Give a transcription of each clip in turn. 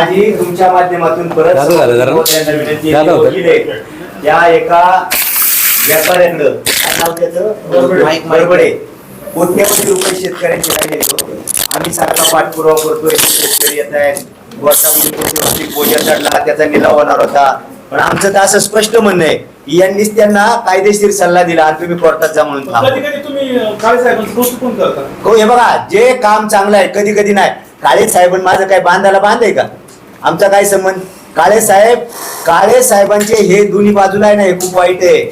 माझी तुमच्या माध्यमातून परत जादू झालं जरा. त्यांना विनंती आहे, होतं. वकील आहे. त्या एका व्यापाऱ्याकडं काय नाव त्याचं? कोट्यवधी रुपये शेतकऱ्यांचे राहिले आम्ही सारखा पाठपुरावा करतोय. शेतकरी येत आहेत. वर्षापूर्वी कोट्यवधी बोजा चढला. त्याचा निलाव होणार होता. पण आमचं तर असं स्पष्ट म्हणणं आहे की यांनीच त्यांना कायदेशीर सल्ला दिला आणि तुम्ही कोर्टात जा म्हणून थांबा. कधी कधी तुम्ही काळे साहेबांचं कौतुक पण करता. हो हे बघा जे काम चांगलं आहे कधी कधी नाही. काळे साहेब माझं काय बांधायला बांध आहे का? आमचा काय संबंध? काळे साहेब काळे साहेबांचे हे दोन्ही बाजूला आहे ना हे खूप वाईट आहे.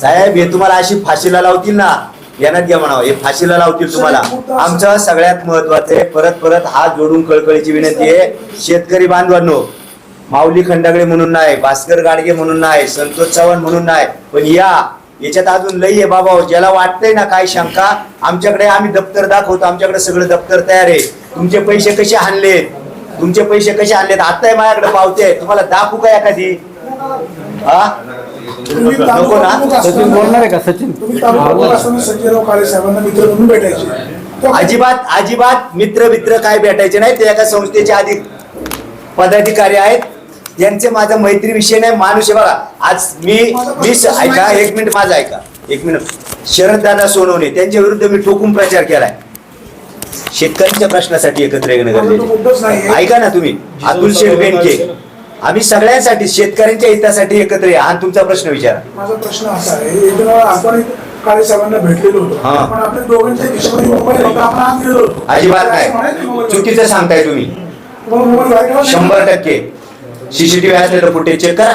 साहेब हे तुम्हाला अशी फाशीला लावतील ना यांना घ्या म्हणावं. हे फाशीला लावतील तुम्हाला. आमचं सगळ्यात महत्वाचं आहे परत परत हात जोडून कळकळीची विनंती आहे. शेतकरी बांधवांनो माऊली खंडागळे म्हणून नाही भास्कर गाडगे म्हणून नाही संतोष चव्हाण म्हणून नाही पण या याच्यात अजून लई आहे बाबा. ज्याला वाटतंय ना काय शंका आमच्याकडे आम्ही दप्तर दाखवतो आमच्याकडे सगळं दप्तर तयार आहे. तुमचे पैसे कसे आणले तुमचे पैसे कसे आणलेत? आता माझ्याकडे पावते आहे. तुम्हाला दाखवू का एखादी? हा? तुम्ही नको ना? सचिन बोलणार आहे का सचिन? तुम्ही तालुका प्रमुख असताना संजयराव काळे साहेबांना मित्र म्हणून भेटायचे. अजिबात अजिबात मित्र मित्र काय भेटायचे नाही. ते एका संस्थेचे अधिक पदाधिकारी आहेत. यांचे माझा मैत्री विषय नाही. माणूस आहे बघा. आज मी मी ऐका एक मिनिट माझा ऐका. एक मिनिट. शरददादा सोनवणे त्यांच्या विरुद्ध मी ठोकून प्रचार केलाय. शेतकऱ्यांच्या प्रश्नासाठी एकत्र येणं गरजेचं. आहे. ऐका ना तुम्ही अतुल शेठ बेनके आम्ही सगळ्यांसाठी शेतकऱ्यांच्या हितासाठी एकत्र या. आणि तुमचा प्रश्न विचारा. माझा प्रश्न असा आहे एक वेळा आपण काळे साहेबांना भेटलेलो होतो. हा. पण आपल्या दोघांच्या देशामध्ये मोबाईल होता आपण आत गेलो होतो. अजिबात नाही. चुकीचं सांगताय तुम्ही? शंभर टक्के. सीसीटीव्ही असलेलं फुटेज चेक करा.